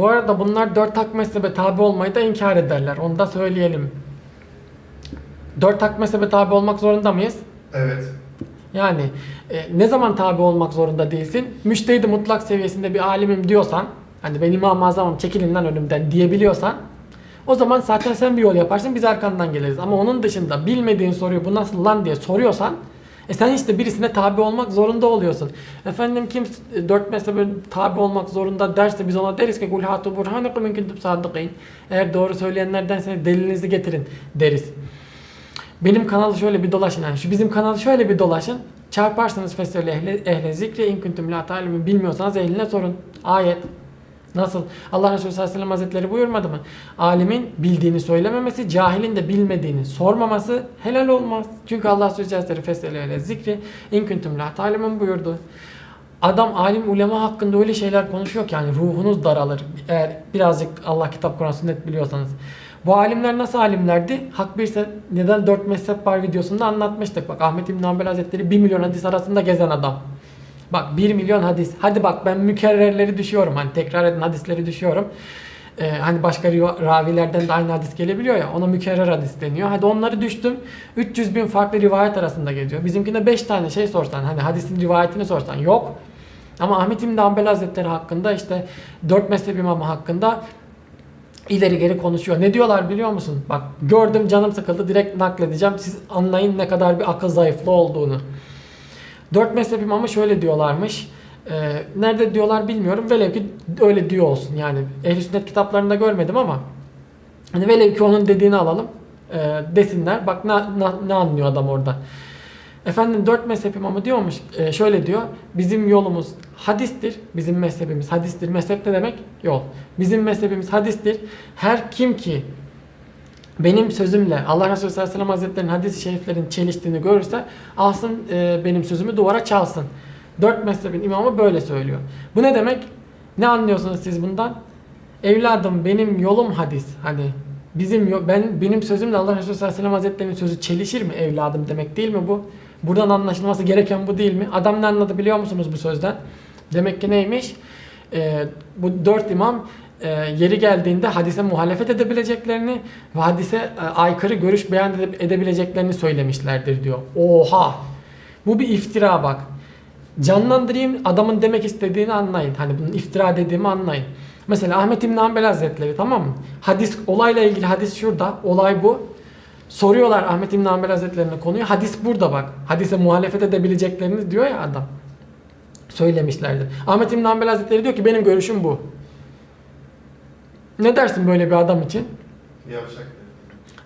Bu arada bunlar dört hak mezhebe tabi olmayı da inkar ederler. Onu da söyleyelim. Dört hak mezhebe tabi olmak zorunda mıyız? Evet. Yani e, ne zaman tabi olmak zorunda değilsin? Müştehidi mutlak seviyesinde bir alimim diyorsan, hani ben İmam-ı Azam'ım çekilin lan önümden diyebiliyorsan o zaman zaten sen bir yol yaparsın biz arkandan geliriz. Ama onun dışında bilmediğin soruyu bu nasıl lan diye soruyorsan e sen işte birisine tabi olmak zorunda oluyorsun. Efendim kim dört mezhebe tabi olmak zorunda derse biz ona deriz ki kul hatu burhanekum in kuntum sadikin. Eğer doğru söyleyenlerden delilinizi getirin deriz. Benim kanalı şöyle bir dolaşın. Yani şu bizim kanalı şöyle bir dolaşın. Çarparsınız fesel ehle, ehle zikri in kuntum la. Bilmiyorsanız ehline sorun. Ayet. Nasıl? Allah Resulü sallallahu aleyhi ve sellem hazretleri buyurmadı mı? Alimin bildiğini söylememesi, cahilin de bilmediğini sormaması helal olmaz. Çünkü Allah Resulü hazretleri fesel ehle zikri in kuntum la ta'lemun buyurdu. Adam alim ulema hakkında öyle şeyler konuşuyor ki yani ruhunuz daralır. Eğer birazcık Allah kitap Kur'an sünnet biliyorsanız. Bu alimler nasıl alimlerdi? Hak birse neden dört mezhep var videosunda anlatmıştık. Bak Ahmet İbn Hanbel Hazretleri 1 milyon hadis arasında gezen adam. Bak 1 milyon hadis. Hadi bak ben mükerrerleri düşüyorum. Hani tekrar eden hadisleri düşüyorum. Ee, hani başka ravilerden de aynı hadis gelebiliyor ya. Ona mükerrer hadis deniyor. Hadi onları düştüm. 300 bin farklı rivayet arasında geziyor. Bizimkinde 5 tane şey sorsan. Hani hadisin rivayetini sorsan yok. Ama Ahmet İbn Hanbel Hazretleri hakkında işte 4 mezhep imamı hakkında ileri geri konuşuyor. Ne diyorlar biliyor musun? Bak gördüm canım sıkıldı direkt nakledeceğim. Siz anlayın ne kadar bir akıl zayıflığı olduğunu. Dört mezhep imamı şöyle diyorlarmış. Ee, nerede diyorlar bilmiyorum. Velev ki öyle diyor olsun. Yani ehl sünnet kitaplarında görmedim ama hani velev ki onun dediğini alalım. Ee, desinler. Bak ne, ne, ne anlıyor adam orada. Efendim dört mezhep imamı diyormuş. e, şöyle diyor. Bizim yolumuz hadistir. Bizim mezhebimiz hadistir. Mezhep ne demek? Yol. Bizim mezhebimiz hadistir. Her kim ki benim sözümle Allah Resulü sallallahu aleyhi ve hazretlerinin hadis-i şeriflerin çeliştiğini görürse alsın e, benim sözümü duvara çalsın. Dört mezhebin imamı böyle söylüyor. Bu ne demek? Ne anlıyorsunuz siz bundan? Evladım benim yolum hadis. Hani bizim ben benim sözümle Allah Resulü sallallahu aleyhi ve hazretlerinin sözü çelişir mi evladım demek değil mi bu? Buradan anlaşılması gereken bu değil mi? Adam ne anladı biliyor musunuz bu sözden? Demek ki neymiş? Ee, bu dört imam e, yeri geldiğinde hadise muhalefet edebileceklerini ve hadise e, aykırı görüş beyan edebileceklerini söylemişlerdir diyor. Oha! Bu bir iftira bak. Canlandırayım adamın demek istediğini anlayın. Hani bunun iftira dediğimi anlayın. Mesela Ahmet İbn Hanbel Hazretleri tamam mı? Hadis olayla ilgili hadis şurada. Olay bu. Soruyorlar Ahmet İbn Hanbel Hazretlerine konuyu. Hadis burada bak. Hadise muhalefet edebileceklerini diyor ya adam. Söylemişlerdir. Ahmet İbn Hanbel Hazretleri diyor ki benim görüşüm bu. Ne dersin böyle bir adam için? Yavşak.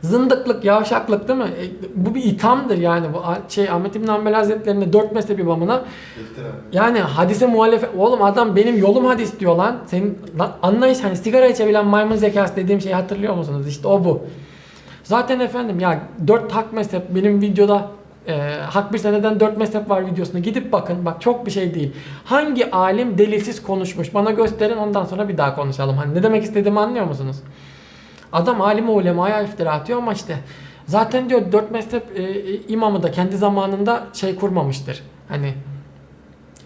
Zındıklık, yavşaklık değil mi? E, bu bir ithamdır yani. Bu a- şey Ahmet İbn Hanbel Hazretlerine dört mezhep imamına İftira. yani hadise muhalefet oğlum adam benim yolum hadis diyor lan. Senin lan anlayış hani sigara içebilen maymun zekası dediğim şeyi hatırlıyor musunuz? İşte o bu. Zaten efendim ya dört hak mezhep benim videoda e, hak bir seneden dört mezhep var videosuna gidip bakın bak çok bir şey değil. Hangi alim delilsiz konuşmuş bana gösterin ondan sonra bir daha konuşalım. Hani ne demek istediğimi anlıyor musunuz? Adam alime ulemaya iftira atıyor ama işte zaten diyor dört mezhep e, imamı da kendi zamanında şey kurmamıştır. Hani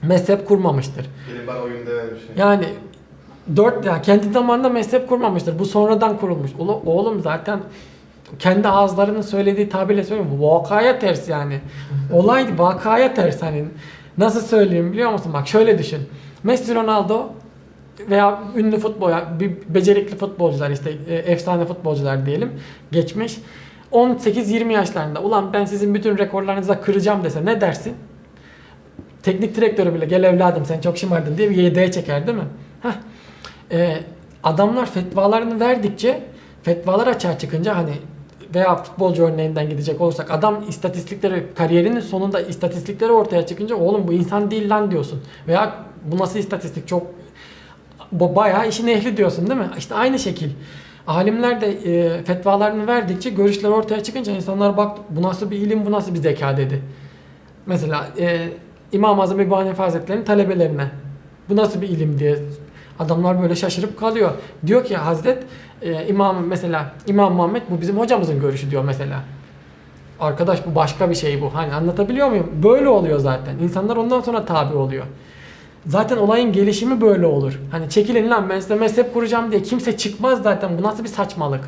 mezhep kurmamıştır. Benim bana oyun deme bir şey. Yani dört ya kendi zamanında mezhep kurmamıştır. Bu sonradan kurulmuş. Oğlum zaten kendi ağızlarının söylediği tabirle söylüyorum. Vakaya ters yani. Olay vakaya ters hani. Nasıl söyleyeyim biliyor musun? Bak şöyle düşün. Messi Ronaldo veya ünlü futbol, bir becerikli futbolcular işte e, efsane futbolcular diyelim geçmiş. 18-20 yaşlarında ulan ben sizin bütün rekorlarınızı kıracağım dese ne dersin? Teknik direktörü bile gel evladım sen çok şımardın diye bir YD çeker değil mi? Heh. Ee, adamlar fetvalarını verdikçe fetvalar açığa çıkınca hani veya futbolcu örneğinden gidecek olursak adam istatistikleri kariyerinin sonunda istatistikleri ortaya çıkınca oğlum bu insan değil lan diyorsun. Veya bu nasıl istatistik çok bayağı işin ehli diyorsun değil mi? İşte aynı şekil. Alimler de e, fetvalarını verdikçe görüşler ortaya çıkınca insanlar bak bu nasıl bir ilim bu nasıl bir zeka dedi. Mesela e, İmam-ı Azam Hanife Hazretleri'nin talebelerine bu nasıl bir ilim diye adamlar böyle şaşırıp kalıyor. Diyor ki Hazret e, İmam mesela İmam Muhammed bu bizim hocamızın görüşü diyor mesela. Arkadaş bu başka bir şey bu. Hani anlatabiliyor muyum? Böyle oluyor zaten. İnsanlar ondan sonra tabi oluyor. Zaten olayın gelişimi böyle olur. Hani çekilin lan ben size mezhep kuracağım diye kimse çıkmaz zaten. Bu nasıl bir saçmalık?